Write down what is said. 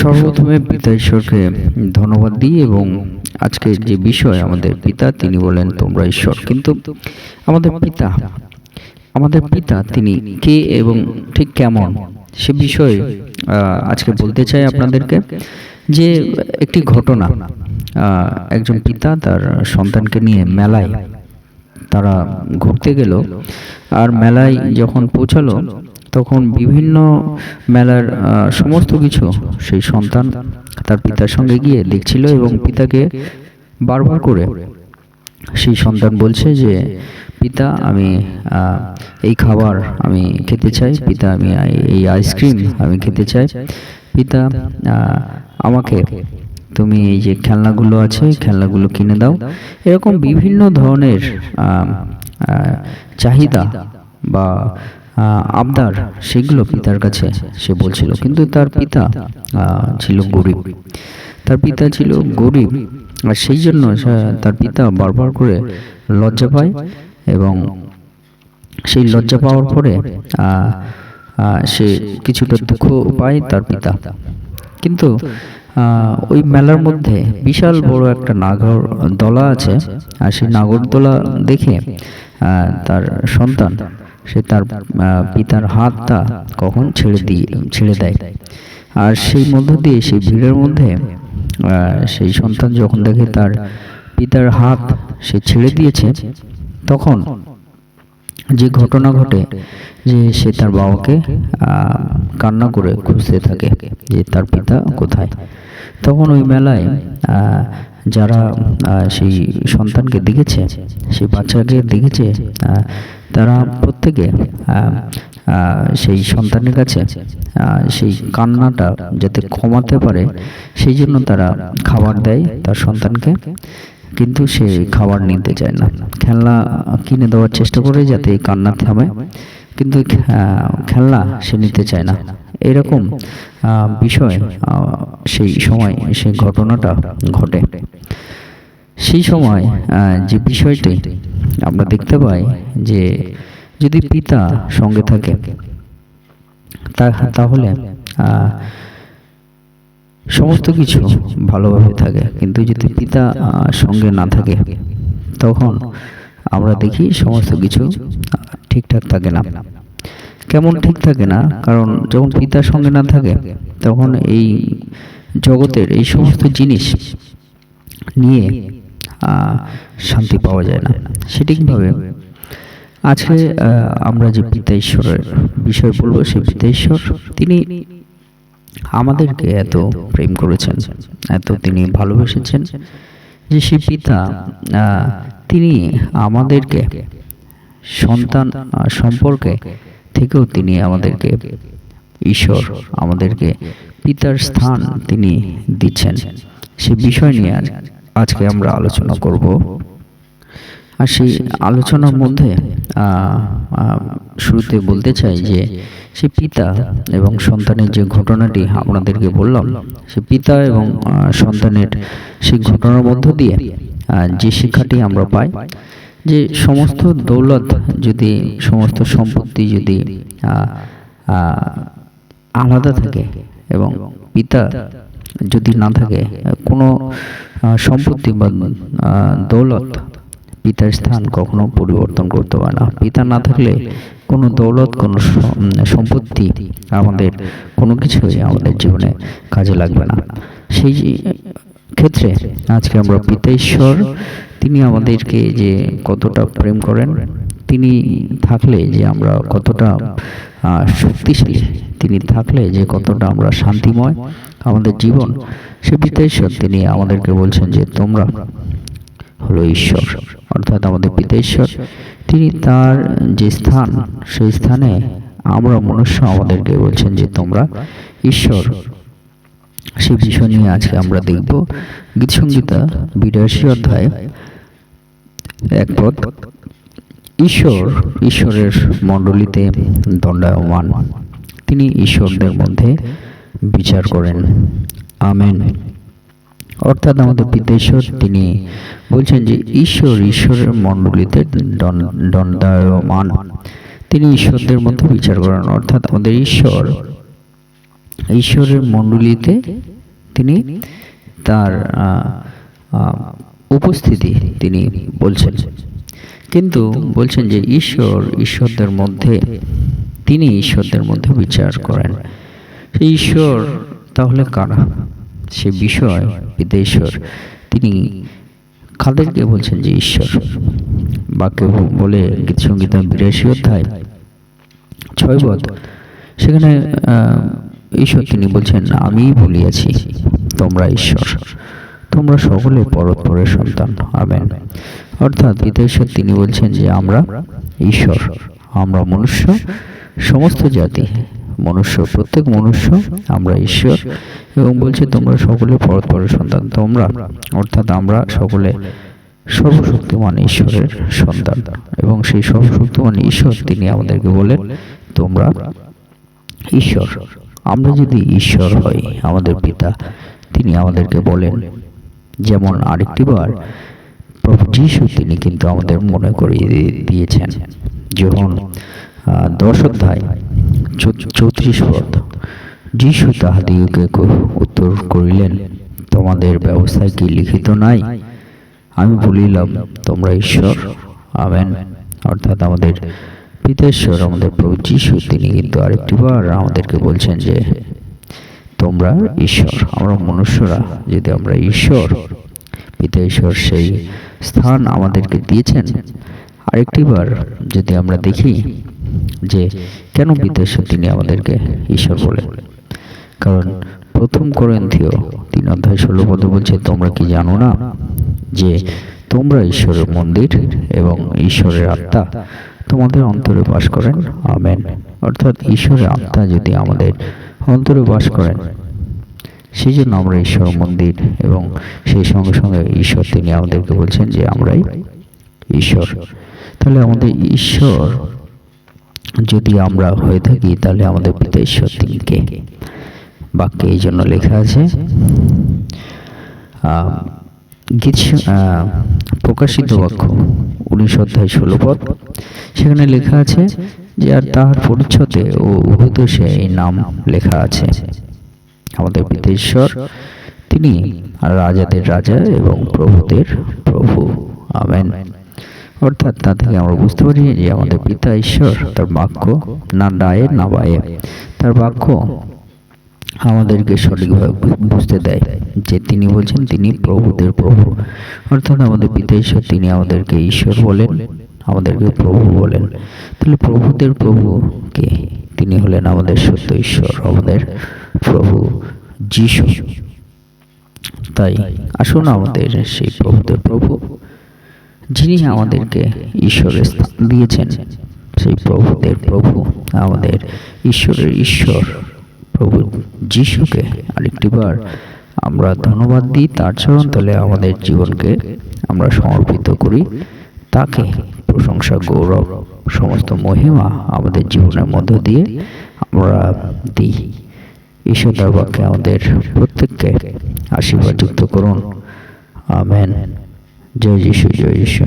সর্বপ্রথমে পিতা ঈশ্বরকে ধন্যবাদ দিই এবং আজকের যে বিষয় আমাদের পিতা, তিনি বলেন তোমরা ঈশ্বর। কিন্তু আমাদের পিতা আমাদের পিতা, তিনি কে এবং ঠিক কেমন? সে বিষয়ে আজকে বলতে চাই আপনাদেরকে যে একটি ঘটনা একজন পিতা তার সন্তানকে নিয়ে মেলায়, তারা ঘুরতে গেল, আর মেলায় যখন পৌঁছালো তখন বিভিন্ন মেলার সমস্ত কিছু সেই সন্তান তার পিতার সঙ্গে গিয়ে দেখছিল এবং পিতাকে বারবার করে সেই সন্তান বলছে যে, পিতা, আমি এই খাবার আমি খেতে চাই। পিতা, আমি, এই আইসক্রিম আমি খেতে চাই। পিতা আমাকে তুমি এই যে খেলনাগুলো আছে, খেলনাগুলো কিনে দাও। এরকম বিভিন্ন ধরনের চাহিদা বা আবদার, সেগুলো পিতার কাছে সে বলছিল। কিন্তু তার পিতা ছিল গরিব। তার পিতা ছিল গরিব, আর সেই জন্য তার পিতা বারবার করে লজ্জা পায় এবং সেই লজ্জা পাওয়ার পরে সে কিছুটা দুঃখ পায় তার পিতা। কিন্তু ওই মেলার মধ্যে বিশাল বড় একটা নাগর দলা আছে, আর সেই নাগরদোলা দেখে তার সন্তান সে তার পিতার হাতটা কখন ছেড়ে দিয়ে ছেড়ে দেয়। আর সেই মধ্য দিয়ে সেই ভিড়ের মধ্যে সেই সন্তান যখন দেখে তার পিতার হাত সে ছেড়ে দিয়েছে তখন যে ঘটনা ঘটে যে সে তার বাবাকে আহ, কান্না করে খুঁজতে থাকে যে তার পিতা কোথায়। তখন ওই মেলায় আহ, যারা সেই সন্তানকে দেখেছে, সেই বাচ্চাকে দেখেছে তারা প্রত্যেকে সেই সন্তানের কাছে সেই কান্নাটা যাতে কমাতে পারে, সেই জন্য তারা খাবার দেয় তার সন্তানকে। কিন্তু সে খাবার নিতে চায় না। খেলনা কিনে দেওয়ার চেষ্টা করে যাতে কান্না থামে। কিন্তু খেলনা সে নিতে চায় না। এরকম বিষয় সেই সময় সেই ঘটনাটা ঘটে। সেই সময় যে বিষয়টি আমরা দেখতে পাই যে যদি পিতা সঙ্গে থাকে তাহলে সমস্ত কিছু ভালোভাবে থাকে। কিন্তু যদি পিতা সঙ্গে না থাকে তখন আমরা দেখি সমস্ত কিছু ঠিকঠাক থাকে না। কেমন ঠিক থাকে না? কারণ যখন পিতার সঙ্গে না থাকে তখন এই জগতের এই সমস্ত জিনিস নিয়ে শান্তি পাওয়া যায় না। সেটি কীভাবে আজকে আহ, আমরা যে পিতা ঈশ্বরের বিষয় বলব সেই পিতা ঈশ্বর তিনি আমাদেরকে এত প্রেম করেছেন এত তিনি ভালোবেসেছেন যে সে পিতা তিনি আমাদেরকে সন্তান সম্পর্কে থেকেও তিনি আমাদেরকে ঈশ্বর, আমাদেরকে পিতার স্থান তিনি দিচ্ছেন। সে বিষয় নিয়ে আজকে আমরা আলোচনা করব। আর সেই আলোচনার মধ্যে শুরুতে বলতে চাই যে, সে পিতা এবং সন্তানের যে ঘটনাটি আপনাদেরকে বললাম, সে পিতা এবং সন্তানের সেই ঘটনার মধ্য দিয়ে যে শিক্ষাটি আমরা পাই যে সমস্ত দৌলত যদি, সমস্ত সম্পত্তি যদি আলাদা থাকে এবং পিতা যদি না থাকে, কোনো সম্পত্তি বা দৌলত পিতার স্থান কখনো পরিবর্তন করতে পারে না। পিতা না থাকলে কোনো দৌলত, কোনো সম্পত্তি আমাদের কোনো কিছুই আমাদের জীবনে কাজে লাগবে না। সেই ক্ষেত্রে আজকে আমরা পিতা ঈশ্বর তিনি আমাদেরকে যে কতটা প্রেম করেন তিনি থাকলে যে আমরা কতটা শক্তিশালী তিনি থাকলে যে কতটা আমরা শান্তিময় আমাদের জীবন। সে পিতা ঈশ্বর তিনি আমাদেরকে বলছেন যে তোমরা হলো ঈশ্বর অর্থাৎ আমাদের পিতা ঈশ্বর তিনি তার যে স্থান সেই স্থানে আমরা মনুষ্য আমাদেরকে বলছেন যে তোমরা ঈশ্বর। সেই বিষয় নিয়ে আজকে আমরা দেখব গীতসংগীতা বিরাশি অধ্যায়। এক পদ ঈশ্বর ঈশ্বরের মণ্ডলীতে দণ্ডায়মান। তিনি ঈশ্বরদের মধ্যে বিচার করেন। আমেন। অর্থাৎ আমাদের পিতেশ্বর তিনি বলছেন যে ঈশ্বর ঈশ্বরের মণ্ডলীতে দণ্ড- দণ্ডায়মান। তিনি ঈশ্বরদের মধ্যে বিচার করেন। অর্থাৎ আমাদের ঈশ্বর ঈশ্বরের মণ্ডলীতে তিনি তার উপস্থিতি তিনি বলছেন। কিন্তু বলছেন যে ঈশ্বর ঈশ্বরদের মধ্যে তিনি ঈশ্বরদের মধ্যে বিচার করেন। সেই ঈশ্বর তাহলে কারা? সে বিষয় পিতা তিনি কাদেরকে বলছেন যে ঈশ্বর? বা কেউ বলে গীত সংগীত বিরাশি অধ্যায় ছয় পদ সেখানে ঈশ্বর তিনি বলছেন আমিই বলিয়াছি তোমরা ঈশ্বর। তোমরা সকলে পরস্পরের সন্তান। আমেন। অর্থাৎ পিতা ঈশ্বর তিনি বলছেন যে আমরা ঈশ্বর। আমরা মনুষ্য সমস্ত জাতি। মনুষ্য প্রত্যেক মনুষ্য আমরা ঈশ্বর। এবং বলছে তোমরা সকলে পরস্পরের সন্তান। তোমরা অর্থাৎ আমরা সকলে সর্বশক্তিমান ঈশ্বরের সন্তান। এবং সেই সর্বশক্তিমান ঈশ্বর তিনি আমাদেরকে বলেন তোমরা ঈশ্বর। আমরা যদি ঈশ্বর হই, আমাদের পিতা, তিনি আমাদেরকে বলেন। যেমন আরেকটি বার প্রভু যিশু, তিনি কিন্তু আমাদের মনে করিয়ে দিয়েছেন। যখন দশ অধ্যায় চৌত্রিশ পদ, যিশু তাহাদিগকে উত্তর করিলেন, তোমাদের ব্যবস্থায় কি লিখিত নাই? আমি বলিলাম, তোমরা ঈশ্বর, আমেন। অর্থাৎ আমাদের পিতেশ্বর আমাদের প্রভু যিশু তিনি কিন্তু আরেকটি বার আমাদেরকে বলছেন যে, তোমরা ঈশ্বর, আমরা মনুষ্যরা, যদি আমরা ঈশ্বর, পিতা সেই স্থান আমাদেরকে দিয়েছেন, আরেকটি বার যদি আমরা দেখি যে, কেন পিতা তিনি আমাদেরকে ঈশ্বর বলে? কারণ প্রথম করেন্থীয় তিন অধ্যায় ষোলো পদ বলছে, তোমরা কি জানো না যে, তোমরা ঈশ্বরের মন্দির এবং ঈশ্বরের আত্মা তোমাদের অন্তরে বাস করেন। আমেন। অর্থাৎ ঈশ্বরের আত্মা যদি আমাদের অন্তরে বাস করেন সেই জন্য আমরা ঈশ্বর মন্দির এবং সেই সঙ্গে সঙ্গে ঈশ্বর তিনি আমাদেরকে বলছেন যে আমরাই ঈশ্বর। তাহলে আমাদের ঈশ্বর যদি আমরা হয়ে থাকি, তাহলে আমাদের পিতা ঈশ্বর তিনি কে? বাক্যে এই জন্য লেখা আছে প্রকাশিত বাক্য, উনিশ অধ্যায় ষোলো পদ। সেখানে লেখা আছে যে, আর তাহার পরিচ্ছদে ও উভয়দোষে এই নাম লেখা আছে। আমাদের পিতা ঈশ্বর তিনি রাজাদের রাজা এবং প্রভুদের প্রভু। আমেন। অর্থাৎ তা থেকে আমরা বুঝতে পারি যে, আমাদের পিতা ঈশ্বর তার বাক্য, না ডায়ে না বায়ে। তার বাক্য আমাদেরকে সঠিকভাবে বুঝতে দেয় যে তিনি বলছেন তিনি প্রভুদের প্রভু। অর্থাৎ আমাদের পিতা ঈশ্বর, তিনি আমাদেরকে ঈশ্বর বলেন, আমাদেরকে প্রভু বলেন। তাহলে প্রভুদের প্রভু কে? তিনি হলেন আমাদের সত্য ঈশ্বর, আমাদের প্রভু যিশু। তাই আসুন আমাদের সেই প্রভুদের প্রভু, যিনি আমাদেরকে ঈশ্বরের স্থান দিয়েছেন, সেই প্রভুদের প্রভু, আমাদের ঈশ্বরের ঈশ্বর। প্রভু যিশুকে আরেকটিবার আমরা ধন্যবাদ দিই। তার চরণ তলে আমাদের জীবনকে আমরা সমর্পিত করি। তাকে প্রশংসা, গৌরব, সমস্ত মহিমা আমাদের জীবনের মধ্য দিয়ে আমরা দিই। ঈশ্বর তার আমাদের প্রত্যেককে আশীর্বাদ যুক্ত করুন। আমেন। জয় যিশু জয় যিশু।